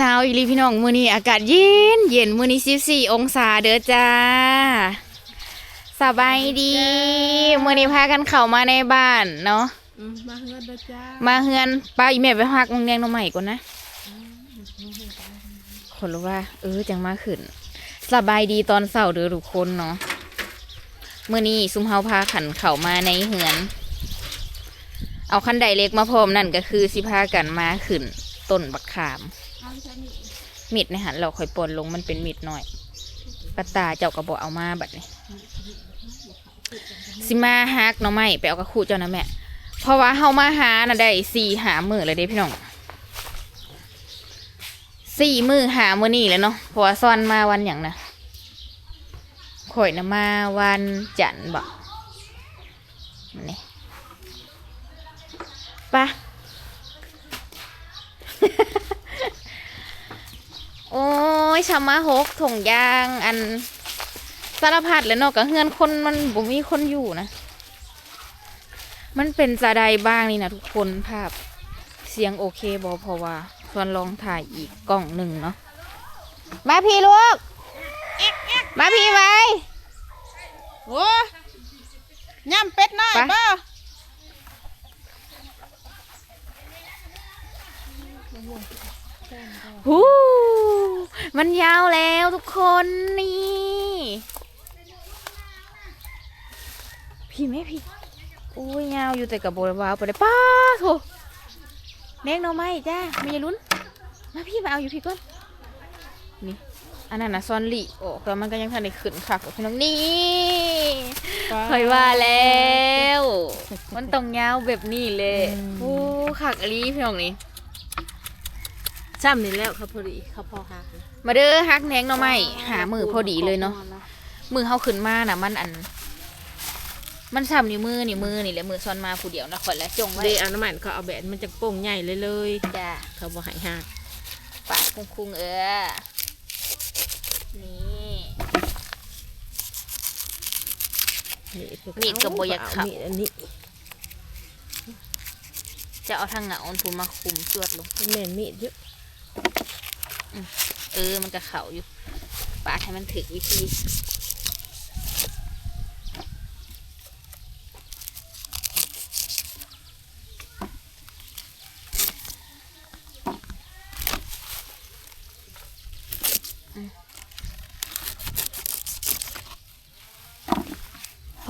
หนาวอีหลีพี่น้องมื้อนี้อากาศเย็นเย็นมื้อนี้14องศาเด้อจ้าสบายดีมื้อนี้พากันเข้ามาในบ้านเนาะอืมมาเฮือนเด้อจ้ามาเฮือนป้าอีแม่ไปพักโรงเรียนน้องใหม่ก่อนนะคนรู้ว่า เออจังมาขึ้นสบายดีตอนเสาร์เด้อทุกคนเนาะมื้อนี้ซุมเฮาพาขันเข้ามาในเฮือน เอาคันไดเล็กมาพร้อมนั่นก็คือสิพากันมาขึ้น ต้นบักขาม มิดในหันเราค่อยปนลงมันเป็นมิดหน่อยปะตาเจ้ากระบอกเอามาบัดนี้สิมาฮักหน้องไม้ไปเอากระคู่เจ้านะแม่ เพราะว่าเฮามาหาน่ะได้สี่หามือเลยเด้พี่น้องสี่มือหามือนี่แล้วเนาะเพราะว่าซ่อนมาวันอย่างนะข่อยนะมาวันจันทร์บอกนี่ไปะ โอ้ยชามาหกถงยาง อันสารพัดเลยเนาะกับเฮือนคนมันบ่มีคนอยู่นะ มันเป็นจะใดบ้างนี่นะทุกคนภาพ เสียงโอเคบอเพราะว่าส่วนลองถ่ายอีกกล่องหนึ่งเนาะมาพี่ลูก มาพี่ไว้โอ้ยย่ำเป็ดน้อยไปบ่ หูมันยาวแล้วทุกคนนี่พี่ไหมพี่อุ้ยยาวอยู่แต่กับโบวาวไปเลยป้าโถเล็กเนาะไหมจ้ามีลุ้น มาพี่มาเอาอยู่พี่ก่อนนี่อันนั้นนะซอนหลีโอ้แต่มันก็ยังทันได้ขึ้นค่ะพี่น้องนี่เคยว่าแล้ว มันต้องยาวแบบนี้เลยโอ้ขักอลีพี่น้องนี่ ซ้ำนี่แล้วครับพอดีเขาพอหามาเด้อฮักแนงเนาะไหมหามือพอดีเลยเนาะมือเขาขึ้นมาน่ะมันอัน มันซ้ำนิ้วมือนิ้วมือนี่แหละมือซ้อนมาผู้เดียวนะขอยและจงไว้เดอันน้ำมันเขาเอาแบนมันจะโป่งใหญ่เลยเลยจ้าเขาบ่ใหายหักปากคุ้งคุ้งๆเออนี่นี่คือมีดกับบ่อยากเข้ามีดอันนี้จะเอาทางเหงาอันพูนมาคุมจวดลงแม่นมีดเยอะ เออ มันก็เข่าอยู่ปาดให้มันถึกวิธี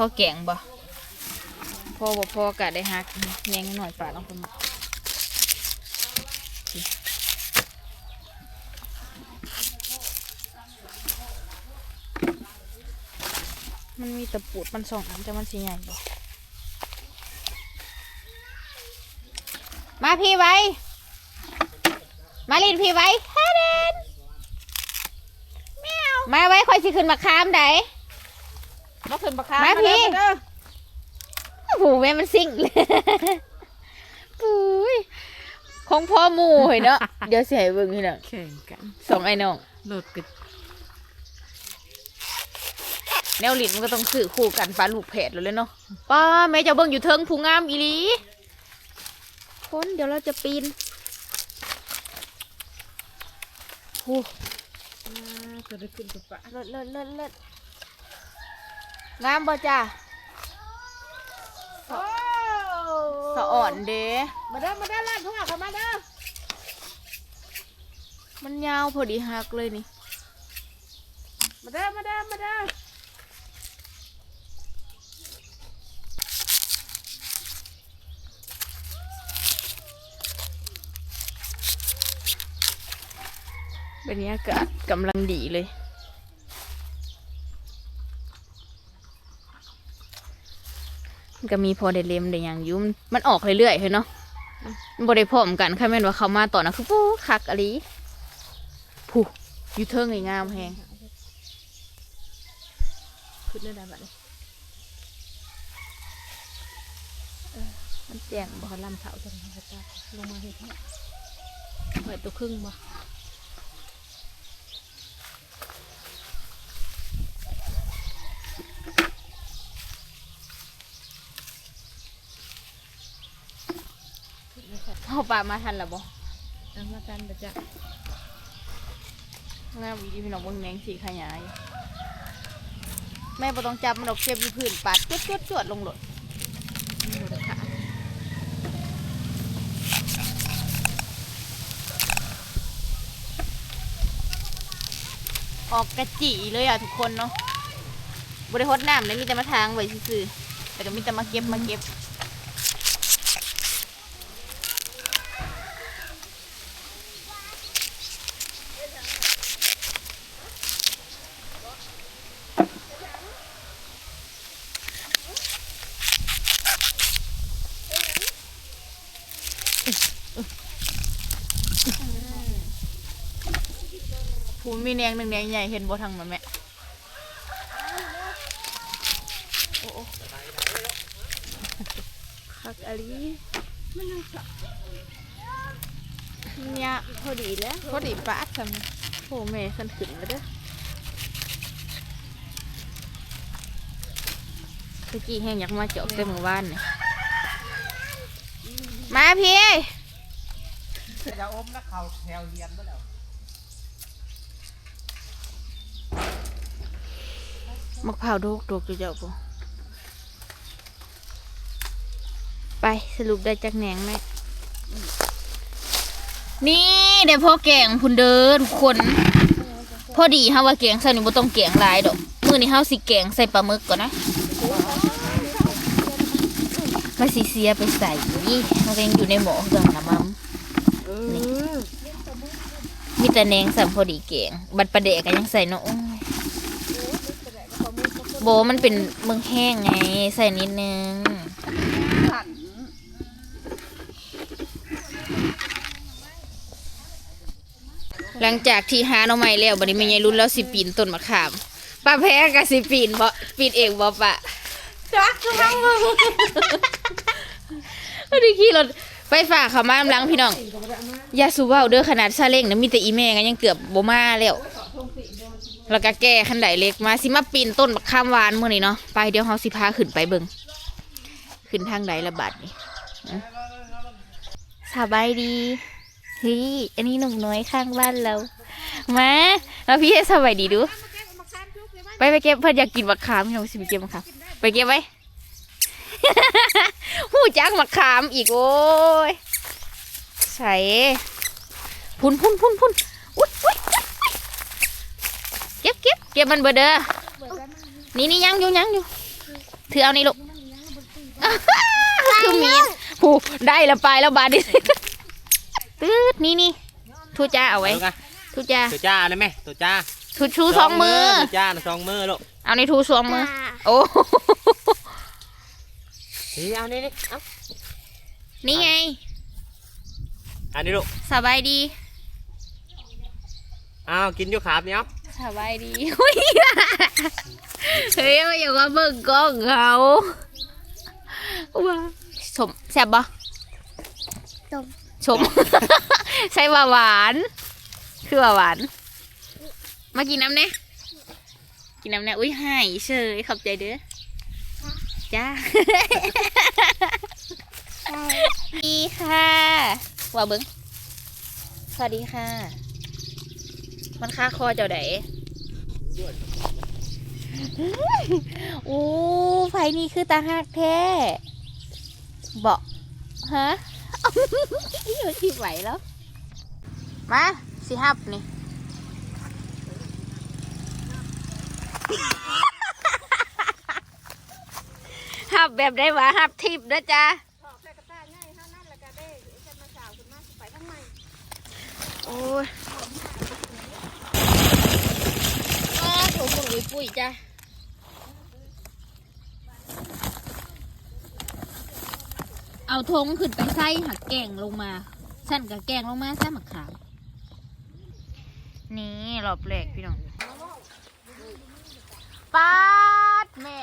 พ่อแกงบ่พ่อบ่พ่อกะได้ฮักแยงหน่อยปาดลงไปหมดมันมี ตะปูดมันสองอันจะมันสีใหญ่บ่มาพี่ไว้ มาลินพี่ไว้ฮาเดนมาไว้คอยสิขึ้นมาค้ามไดมาขึ้นปลาคามาพี่เด้อโอ้โหแม่มันซิ่งเลยปุ้ยของพ่อหมูเห็นเนาะ เดี๋ยวเสียเบิ่งนี่เนาะแข่งกันสองไอ้น้อง โหลดกัน แนวลิ้นมันก็ต้องสื่อคู่กันปลาลูกแผดแล้วเลยเนาะป้าแม่เจะเบิ่งอยู่เทิงผู้งามอีหลีคนเดี๋ยวเราจะปีนโอ้อ่าจะได้ขึ้นกับปลาเลิศเลิศเลิศเลิศงามบ่จ้าโอ้สะอ่อนเด้มาเด้อมาเด้อลาดทั่วเข้ามาเด้อมันยาวพอดีฮักเลยนี่ มาเด้อมาเด้อมาเด้อ บรรยากาศกำลังดีเลย มันก็มีพอได้เล็มได้อย่างอยุ่มนมันออกเรื่อยๆเฮ้ยเนาะมันบริพร้อมกันค่ะแม่นว่าเขามาต่อนะคือปูคักอะไรผู้อยู่เทิงไงงามแฮงขึ้นได้ได้บัดนี้มันแจ้งบ่บ่ลำเถาจังเลยจ้าลงมาเฮ็ดให้เปิดตัวครึ่งบ่ เอาปลามาทันละบ่เอามากันเด้อจ้ะงามอีดีพี่น้องเบิ่งแมงสีขยาย แม่บ่ต้องจับมันดอกเก็บอยู่พื้นปัดจวดจวดจวดลงหลดนี่หมดแล้วค่ะออกกระจีเลยอะทุกคนเนาะบริหดน้ำเลยมีแต่มาทางไว้ซื่อๆแต่ก็มีแต่มาเก็บมาเก็บ ผูมีแนงหนึ่งแนงใหญ่เห็นบ่ทางมันแม่โอ้โอ้คักอะลีเนี่ยพอดีแล้วพอดีปาดทำโอ้แม่ขันขึ้นมาเด้อตะกี้แห้งอยากมาเจาะเต็มหมู่บ้านเนี่ยมาพี่ จะอมนักเขาแถวเรียนก็แล้วมะพร้าวโดกโดกจะเจ้าปะไปสรุปได้จากแหนงแม่นี่เดี๋ยวพ่อแกงพุ่นเด้อทุกคน พอดีฮะว่าแกงใส่นี่บ่ต้องแกงหลายดอกมื้อนี้เฮาสิแกงใส่ปลาหมึกก่อนนะมาสิเสียไปใส่นี่มันก็ยังอยู่ในหม้อเครื่องนะมัม นี่มีแต่แหนงสัมพอดีแกงบัดประเดะก็ยังใส่เนาะโอ้ยโบมันเป็นเมืองแห้งไง ใส่นิดนึงหลังจากที่หาหน่อไม้แล้วบัดนี้แม่ยายรุ่นแล้วสิปีนต้นมะขามป้าแพ้กับสิปีนบ่ปีนเองบ่ปะจักจังมึงพอดีขี่รถ ไปฝากเขามาอำลังพี่น้องอย่าสูเว้าเด้อขนาดซาเล้งนะมีแต่อีแม่กันยังเกือบบมาแล้วแล้วก็แก้ขันไดเล็กมาสิมาปีนต้นบักข้ามวานมื่อนี้เนาะไปเดี๋ยวเขาสิพาขึ้นไปเบิงขึ้นทางใดละบาดนี่สบายดีเฮ้ยอันนี้หนุ่มน้อยข้างบ้านเรามาแล้วพี่ให้สบายดีดู ไปไปเก็บเพื่อนอยากกินบักขามพี่น้องสิไปเก็บบักขามไปเก็บไว้ หูจักบักขามอีกโอ้ย ใส่พุ่นพุ่นพุ่นพุ่นอุ้ยอุ้ยเก็บเก็บเก็บมันเบอเด้อนี่นี่ยังอยู่ยังอยู่ถือเอานี่ลูกคือมีดผูได้และไปแล้วบาดดิตืดนี่นี่ทูจ้าเอาไว้เอาไงทูจ้าตัวจ้าได้ไหมตัวจ้าทูชูสองมือตัวจ้าน่ะสองมือลูกเอาในทูสองมือ โอ้ นี่เอานี่นี่เอานี่ไง อันนี้ลูกสบายดีเอากินอยู่ขาบเนี่ยเอาสบายดีอุ๊ยเฮ้ยอย่าว่าเบิ่งกล้องเขาว้าชมแซ่บบ่ชมชมใช่ว่าหวาน คือว่าหวาน มากินน้ำเนี่ยกินน้ำเนี่ยอุ้ยให้เฉยขอบใจเด้อ จ้าดีค่ะว่าเบิ้งสวัสดีค่ะ มันค่าคอเจ้าไดอู้ไฟนี่คือตาหักแท้เบาะฮะอยู่ที่ไหวแล้ว มาสิฮับนี่ับแบบได้ว่าหับทิพย์นะจ๊ะถอกใส่กระตาง่ายเท่านั้นแล้วก็ได้จะมาสาวคุณมาสิไปทำไมโอ้ยก็ถูกหมดเลยปุ๋ยจ้ะเอาทงขึ้นไปใส่หักแกงลงมาสั้นกับแกงลงมาใส่หมักขาวนี่รอบแรกพี่น้องป้าดแม่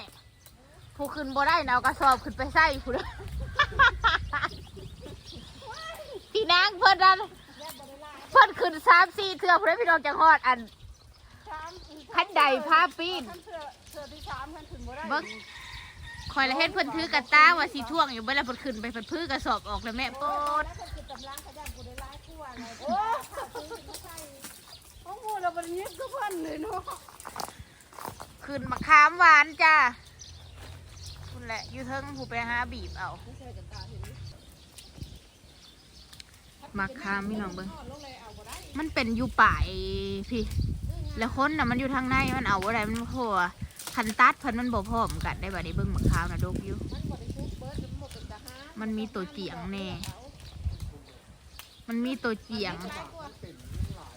ผู้ขึ้นบ่ได้นะเอากระสอบขึ้นไปใส่ผู้เลยพี่นางเพิ่นนั่นเพิ่นขึ้นสามสี่เทือผู้ใดพี่น้องจังฮอดอัน ขันใดพาปีนเบิ้งคอยละเฮ็ดเพิ่นถือกระต้าว่าสีท่วงอยู่เบิ่แล้วเพิ่นขึ้นไปเพิ่นพื้อกระสอบออกแล้วแม่โปดโอ้โหเราบริเวณก็พันเลยเนาะขึ้นมะขามหวานจ้าคุณ แหละอยู่เทิงผู้ไปหาบีบเอามาเห็นไหมมะขามพี่น้องเบิ้งมันเป็นอยู่ป่ายพี่ แล้วคนน่ะมันอยู่ทางในมันเอาอะไรมันบ่พอคันตัดเพิ่นมันบ่พร้อมกันได้บัดนี้เบิ่งมะขามน่ะดกอยู่มันบ่ได้ชุบเบิร์ดมันบ่เป็นตาหามันมีตัวเจียงแน่มันมีตัวเจียง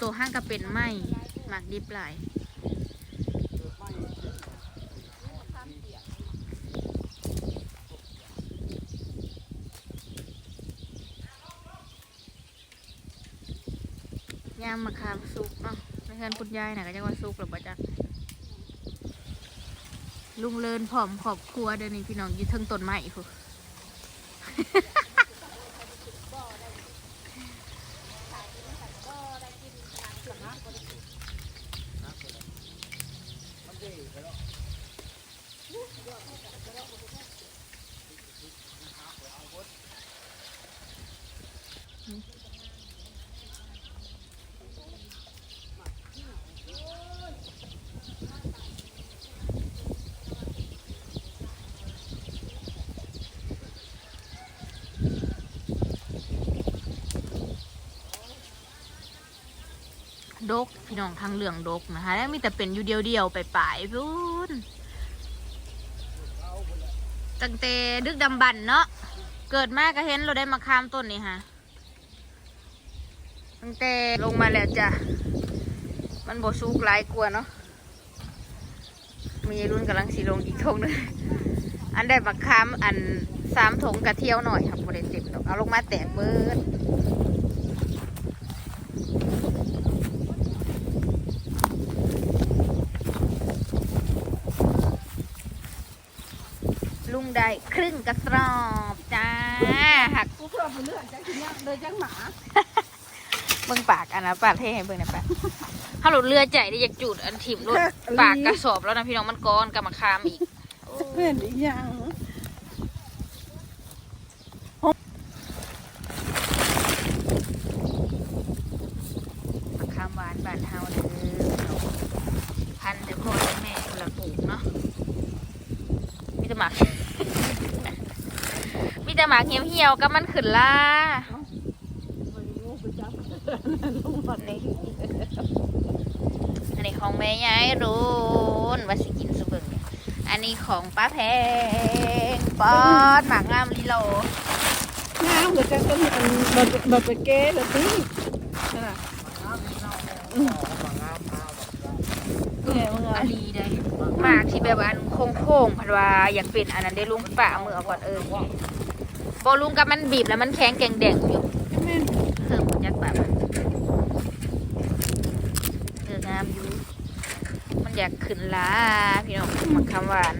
ตัวห้างก็เป็นไม้หมักดิบหลายามมะขาม สุกเนาะในเฮือนคุณยายน่ะก็จะว่าสุกหรือบ่จักลุงเลินผอมขอบครัวเดี๋ยวนี้พี่น้องอยู่เทิงต้นไม้พู้ ดกพี่น้องทางเหลืองดกนะคะ แล้วมีแต่เป็นอยู่เดียวๆไปป่ายๆพูนตั้งแต่ดึกดำบรรเนาะเกิดมากก็เห็นเราได้มาข้ามต้นนี่ฮะตั้งแต่ลงมาแล้วจ้ะมันบสุกหลายกลัวเนาะมีรุ่นกำลังสีลงอีกทงนึงอันได้บักคามอันสามถงกระเที่ยวหน่อยครับพอได้เต็มดอกเอาลงมาแตกเบิด ได้ครึ่งกระสอบจ้าหักกูเพื่อมาเลือดจังทีเนี้ยเลยจังหมาเบิ่งปากอันนะปากเท่ให้เบิ่งหนะปากถ้าหลุดเรือใจได้อยากจูดอันถิ่มรถปากกระสอบแล้วนะพี่น้องมันก้อนกับมาคามอีก เพื่อนอีกอย่าง มาคามหวานบานเฮาเด้อพันธุ์แต่พ่อแต่แม่คนละปลูกเนาะมีแต่หมาก มี แต่หมากเหี่ยวๆก็มันขึ้นล่าบริโภคไปจับลงมานี่อันนี้ของแม่ยายรุนว่าสิกินสุเบิงเนี่ยอันนี้ของป้าแพงปอดหมากงามลีโล น้ำก็จะต้องอันแบบแบบไปเก๊แบบนี้นั่นน่ะเออมึงอาอะลีได้หมากที่แบบว่าอันโค้งๆพันว่าอยากเป็นอันนั้นได้ลุงป่าเอามือเอาก่อนเออ บอลุงกับมันบีบแล้วมันแข็งแกงแดงอยู่เพิ่มยักษ์แบบเอองามอยู่ มันอยากขึ้นล้าพี่น้องมันคำหวาน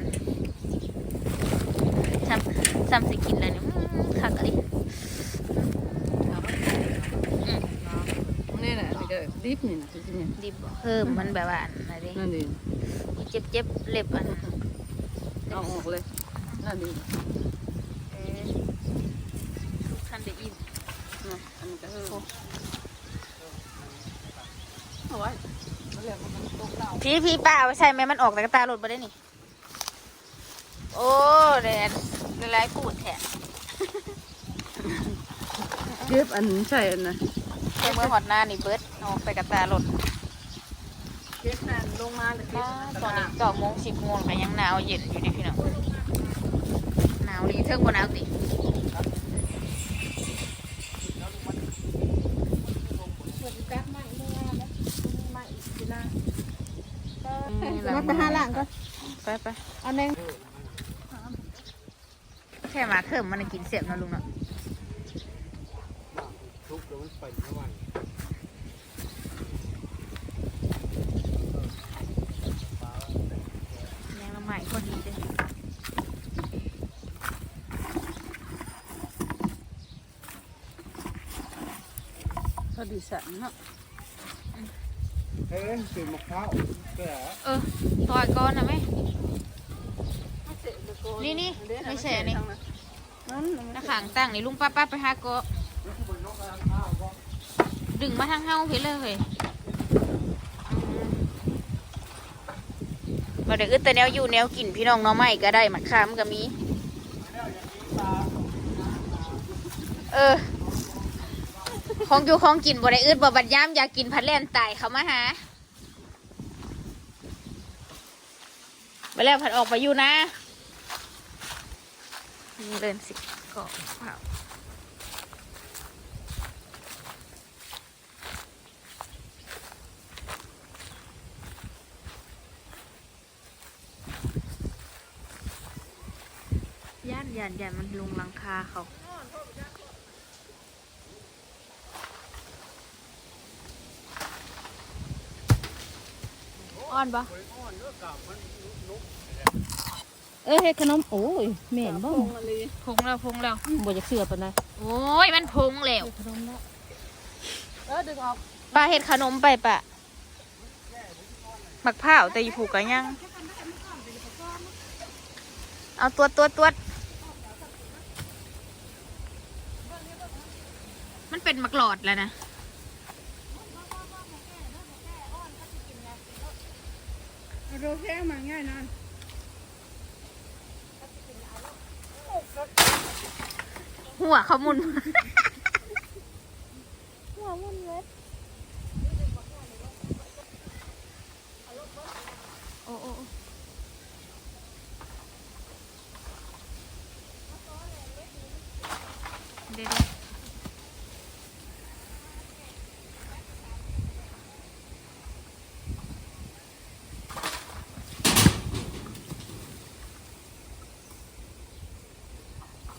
ซ้ำซ้ำสิกินอะไรเนี่ยคักอะไรนี่แหละนี่ก็ดิบนี่นะจริงๆดิบเพิ่มมันแบบว่าอะไรดินั่นดิเจ็บเจ็บเล็บอันเอาออกเลยนั่นดิ ก็คือเอาไว้เอาเรียกว่ามันตกเราพี่พี่ป้าเอาไปใช่ไหมมันออกแต่กระตาหลุดไปได้นี่ โอ้เดนหลายๆปูดแทะเก็บอันใช่อันนะใช้เมื่อหอดหน้านี่เบิร์ดเอาไปกระตาหลุดเก็บนั่นลงมาเลยเก็บตอนนี้เก้าโมงสิบโมงก็ยังหนาวเย็นอยู่นี่พี่น้องหนาวรีเทิงบนหนาวติ เปิดแป๊บใหม่เมื่อวานแล้วใหม่อีกทีละ นี่ มาไปหาหลังก็ ไปไปเอาแนงแค่หมาเพิ่มมันกินเสียบเนาะลุงเนาะทุกเดี๋ยวมันไปทั้งวันแมงละไม้พอดีเลยพอดีสันเนาะเฮ้ยเป็นมะพร้าวแก่เออซอยก้อนนะแม่ นี่นี่ไม่ใช่นี่นัะขางตั้งนี่ลุงป้าป้าไปหาโกดึงมาทางเฮาเห็เลยมาเดี๋ยวอึดแต่แนวอยู่แนวกินพี่น้องน้องใหม่ก็ได้มันข้ามก็มี เออ ของอยู่ของกินบ่ได้อึดบ่บัดย่ามอยากกินพัดแล่นตายเขามาหาไปแล้วผัดออกไปอยู่นะ นี่เดินสิเกาะเผาย่านย่านย่านมันลงหลังคาเขาอ่อนปะเอ้ ยเฮ็ดขนมโอ้ยแม่นบ่พงแล้วพงแล้วบ่อยากเสือปานใดโอ้ยมันพงแล้วขนมแล้วเออดึงออกปลาเห็ดขนมไปปะหมักผ้าวแต่อยู่ผูกกันยังเอาตัวตัวตัวมันเป็นหมักหลอดแล้วนะโรแค่มาง่ายนะ หัวเขามุน หัวมันเลย โอ้โอ้โอ้เดี๋ยวๆ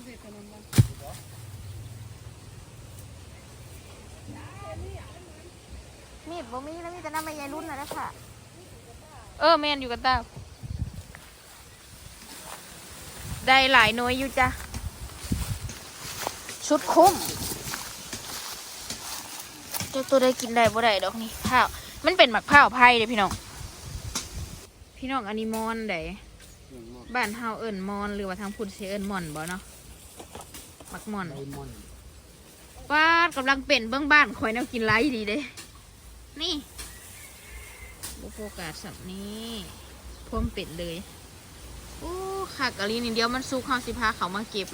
เฮ็ดขนมแล้ว มีด บ่มีแล้วมีแต่น้ำใบใยรุ่นนะนะค่ะ เออแมนอยู่กับตาได้หลายหน่วยอยู่จ้ะ ชุดคุ้มเจ้าตัวได้กินได้บ่ได้ดอกนี่ข้าวมันเป็นหมักข้าวไผ่เลยพี่น้อง พี่น้องอันนี้มอนไดบ้านเฮาเอิ้นมอนหรือว่าทางพุ่นสิเอิ้นม่อนบ่เนาะหมักม่อน ไดมอนด์ป้าดกำลังเป็นเบื้องบ้านคอยแนวกินไรดีเด้ นี่บุโฟกัสสับนี้พวมเป็ดเลยโอ้ขากะลีนี่เดียวมันสุกข้าวสิพาเขามาเก็บ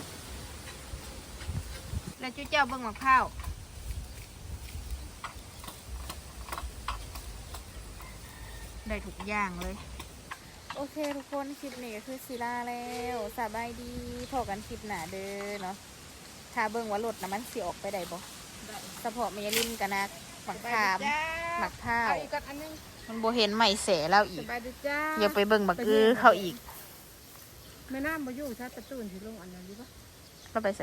แล้วจุ้เจ้าเบิ้งมะพร้าวได้ทุกอย่างเลย โอเคทุกคนคลิปนี้ก็คือศิลาแล้วสบายดีพอกันคลิปหนาเด้อเนาะถ้าเบิ่งว่ารถนะมันสิออกไปได้บ่สะเพาะเมยลินกันนะ หมักขามหมักข้าว เอาอีกอันนึงมันบ่เห็นใหม่เสแล้วอีสกบายดีจ้าอย่าไปเบิ่งบักอื้อเขาอีกแม่น้ำบ่อยู่ชาติประตูนสิลงอันนั้นดีป่ะเราไปเส